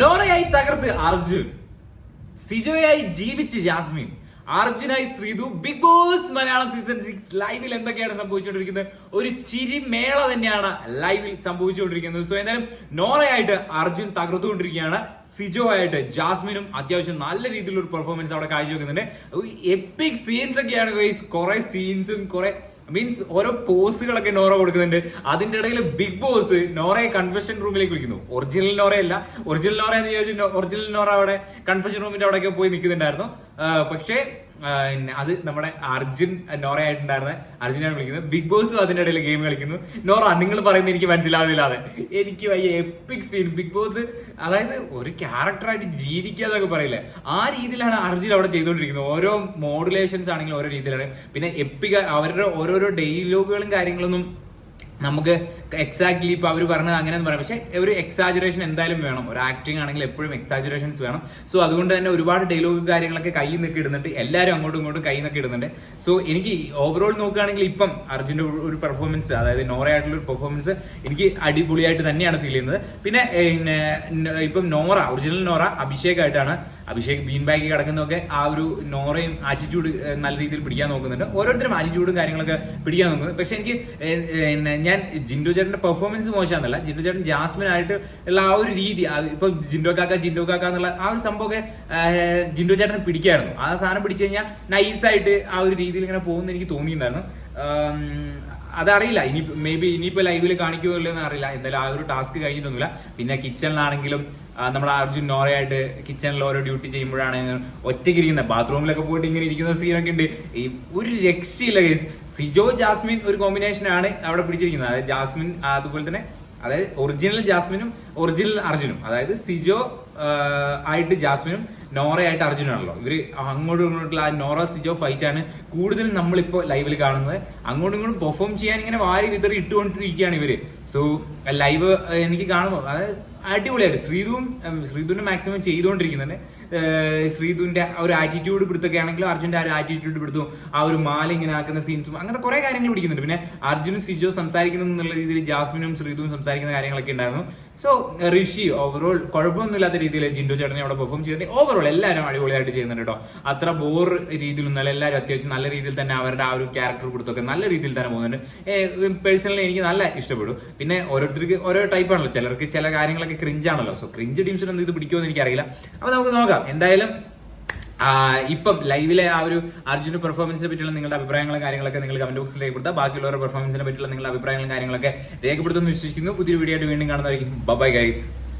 നോറയായി തകർത്ത് അർജുൻ. സിജോയായി ജീവിച്ച് Jasmine. അർജുനായി Sreethu. Bigg Boss Malayalam season six ലൈവിൽ എന്തൊക്കെയാണ് സംഭവിച്ചുകൊണ്ടിരിക്കുന്നത്? ഒരു ചിരിമേള തന്നെയാണ് ലൈവിൽ സംഭവിച്ചുകൊണ്ടിരിക്കുന്നത്. സോ എന്തായാലും നോറയായിട്ട് അർജുൻ തകർത്തുകൊണ്ടിരിക്കുകയാണ്. സിജോ ആയിട്ട് ജാസ്മിനും അത്യാവശ്യം നല്ല രീതിയിലുള്ള ഒരു പെർഫോമൻസ് അവിടെ കാഴ്ചവെക്കുന്നുണ്ട്. എപ്പിക് സീൻസ് ഒക്കെയാണ് കുറെ സീൻസും കുറെ മീൻസ് ഓരോ പോസുകളൊക്കെ നോറ കൊടുക്കുന്നുണ്ട്. അതിന്റെ ഇടയിൽ ബിഗ് ബോസ് നോറയെ കൺഫെഷൻ റൂമിലേക്ക് വിളിക്കുന്നു. ഒറിജിനൽ നോറയല്ല. ഒറിജിനൽ നോറ എന്ന് ചോദിച്ചു ഒറിജിനൽ നോറ അവിടെ കൺഫെഷൻ റൂമിന്റെ അവിടെയൊക്കെ പോയി നിൽക്കുന്നുണ്ടായിരുന്നു. പക്ഷേ അത് നമ്മുടെ അർജുൻ നോറയായിട്ടുണ്ടായിരുന്ന അർജുനാണ് വിളിക്കുന്നത് ബിഗ് ബോസും അതിന്റെ ഇടയിൽ ഗെയിം കളിക്കുന്നു. നോറ നിങ്ങൾ പറയുന്നത് എനിക്ക് മനസ്സിലാവുന്നില്ലാതെ. എനിക്ക് വയ്യ എപ്പിക് സീൻ ബിഗ് ബോസ് അതായത് ഒരു ക്യാരക്ടറായിട്ട് ജീവിക്കുക എന്നൊക്കെ പറയില്ലേ? ആ രീതിയിലാണ് അർജുൻ അവിടെ ചെയ്തുകൊണ്ടിരിക്കുന്നത്. ഓരോ മോഡുലേഷൻസ് ആണെങ്കിലും ഓരോ രീതിയിലാണ്. പിന്നെ എപ്പിക അവരുടെ ഓരോരോ ഡയലോഗുകളും കാര്യങ്ങളൊന്നും നമുക്ക് എക്സാക്ട്ലി ഇപ്പൊ അവർ പറഞ്ഞത് അങ്ങനെ പറയാം. പക്ഷെ ഒരു എക്സാജുറേഷൻ എന്തായാലും വേണം. ഒരു ആക്ടിങ് ആണെങ്കിൽ എപ്പോഴും എക്സാജുറേഷൻസ് വേണം. സോ അതുകൊണ്ട് തന്നെ ഒരുപാട് ഡയലോഗ് കാര്യങ്ങളൊക്കെ കയ്യിൽ നിന്നൊക്കെ ഇടുന്നുണ്ട്. എല്ലാവരും അങ്ങോട്ടും ഇങ്ങോട്ടും കയ്യിൽ നിന്നൊക്കെ ഇടുന്നുണ്ട്. സോ എനിക്ക് ഓവറോൾ നോക്കുകയാണെങ്കിൽ ഇപ്പം അർജുന്റെ ഒരു- പെർഫോമൻസ് അതായത് നോറയായിട്ടുള്ള ഒരു പെർഫോമൻസ് എനിക്ക് അടിപൊളിയായിട്ട് തന്നെയാണ് ഫീൽ ചെയ്യുന്നത്. പിന്നെ ഇപ്പം നോറ ഒറിജിനൽ നോറ അഭിഷേക് ആയിട്ടാണ് അഭിഷേക് ബീൻ ബാഗിൽ കിടക്കുന്നതൊക്കെ ആ ഒരു നോറയും ആറ്റിറ്റ്യൂഡ് നല്ല രീതിയിൽ പിടിക്കാൻ നോക്കുന്നുണ്ട്. ഓരോരുത്തരും ആറ്റിറ്റ്യൂഡും കാര്യങ്ങളൊക്കെ പിടിക്കാൻ നോക്കുന്നത് പക്ഷെ എനിക്ക് പിന്നെ ഞാൻ ജിൻഡു ചേട്ടന്റെ പെർഫോമൻസ് മോശമാണെന്നല്ല ജിൻഡു ചേട്ടൻ ജാസ്മിൻ ആയിട്ട് ഉള്ള ആ ഒരു രീതി ഇപ്പൊ ജിൻഡോ കാക്ക ജിൻഡോ കാക്ക എന്നുള്ള ആ ഒരു സംഭവമൊക്കെ ജിൻഡു ചേട്ടന് പിടിക്കായിരുന്നു. ആ സാധനം പിടിച്ചു കഴിഞ്ഞാൽ നൈസായിട്ട് ആ ഒരു രീതിയിൽ ഇങ്ങനെ പോകുന്ന എനിക്ക് തോന്നിയിട്ടുണ്ടായിരുന്നു അതറിയില്ല. ഇനി മേ ബി ഇനിയിപ്പോ ലൈവിൽ കാണിക്കുമോ എന്ന് അറിയില്ല എന്തായാലും ആ ഒരു ടാസ്ക് കഴിഞ്ഞിട്ടൊന്നുമില്ല. പിന്നെ കിച്ചണിലാണെങ്കിലും നമ്മുടെ അർജുൻ നോറയായിട്ട് കിച്ചണിൽ ഓരോ ഡ്യൂട്ടി ചെയ്യുമ്പോഴാണ് ഒറ്റയ്ക്ക് ഇരിക്കുന്നത് ബാത്റൂമിലൊക്കെ പോയിട്ട് ഇങ്ങനെ ഇരിക്കുന്ന സീനൊക്കെ ഉണ്ട്. ഈ ഒരു രക്ഷയില്ല കേസ് സിജോ ജാസ്മിൻ ഒരു കോമ്പിനേഷൻ ആണ് അവിടെ പിടിച്ചിരിക്കുന്നത്. അതായത് ജാസ്മിൻ അതുപോലെ തന്നെ അതായത് ഒറിജിനൽ ജാസ്മിനും ഒറിജിനൽ അർജുനും. അതായത് സിജോ ആയിട്ട് ജാസ്മിനും നോറയായിട്ട് അർജുനാണല്ലോ. ഇവർ അങ്ങോട്ടും ഇങ്ങോട്ടുള്ള ആ നോറ സിജോ ഫൈറ്റ് ആണ് കൂടുതലും നമ്മളിപ്പോ ലൈവിൽ കാണുന്നത്. അങ്ങോട്ടും ഇങ്ങോട്ടും പെർഫോം ചെയ്യാൻ ഇങ്ങനെ വാരി വിതറി ഇട്ടുകൊണ്ടിരിക്കുകയാണ് ഇവർ. സോ ലൈവ് എനിക്ക് കാണുമ്പോൾ അതായത് അടിപൊളിയായിട്ട് ശ്രീധുവും ശ്രീധുവിന്റെ മാക്സിമം ചെയ്തുകൊണ്ടിരിക്കുന്നുണ്ട്. ശ്രീധുവിന്റെ ആ ഒരു ആറ്റിറ്റ്യൂഡ് പിടുത്തൊക്കെ ആണെങ്കിലും അർജുന്റെ ആ ഒരു ആറ്റിറ്റ്യൂഡ് പിടുത്തും ആ ഒരു മാല ഇങ്ങനെ ആക്കുന്ന സീൻസും അങ്ങനത്തെ കുറെ കാര്യങ്ങൾ പിടിക്കുന്നുണ്ട്. പിന്നെ അർജുനും സിജോ സംസാരിക്കുന്നു എന്നുള്ള രീതിയിൽ ജാസ്മിനും ശ്രീധുവും സംസാരിക്കുന്ന കാര്യങ്ങളൊക്കെ ഉണ്ടായിരുന്നു. സോ ഋഷി ഓവറോൾ കുഴപ്പമൊന്നുമില്ലാത്ത രീതിയിൽ ജിൻഡു ചേട്ടനെ അവിടെ പെർഫോം ചെയ്തിട്ട് ഓവറോൾ എല്ലാവരും അടിപൊളിയായിട്ട് ചെയ്യുന്നുണ്ട് കേട്ടോ അത്ര ബോർ രീതിയിലൊന്നും എല്ലാവരും അത്യാവശ്യം നല്ല രീതിയിൽ തന്നെ അവരുടെ ആ ഒരു ക്യാരക്ടർ കൊടുത്തൊക്കെ നല്ല രീതിയിൽ തന്നെ പോകുന്നുണ്ട്. പേഴ്സണലി എനിക്ക് നല്ല ഇഷ്ടപ്പെടും പിന്നെ ഓരോരുത്തർക്ക് ഓരോ ടൈപ്പ് ആണല്ലോ. ചിലർക്ക് ചില കാര്യങ്ങളൊക്കെ ക്രിഞ്ച് ആണല്ലോ. സോ ക്രിഞ്ച് ടീംസിനൊന്നും ഇത് പിടിക്കുമെന്ന് എനിക്കറിയില്ല. അപ്പൊ നമുക്ക് നോക്കാം. എന്തായാലും ഇപ്പം ലൈവിലെ ആ ഒരു അർജുന പെർഫോമൻസിനെ പറ്റിയുള്ള നിങ്ങളുടെ അഭിപ്രായങ്ങളും കാര്യങ്ങളൊക്കെ നിങ്ങൾ കമന്റ് ബോക്സിൽ രേഖപ്പെടുത്തുക. ബാക്കിയുള്ളവരുടെ പെർഫോമൻസിനെ പറ്റിയുള്ള നിങ്ങളുടെ അഭിപ്രായങ്ങളും കാര്യങ്ങളൊക്കെ രേഖപ്പെടുത്തുമെന്ന് വിശ്വസിക്കുന്നു. പുതിയൊരു വീഡിയോ ആയിട്ട് വീണ്ടും കാണുന്നതായിരിക്കും. Bye guys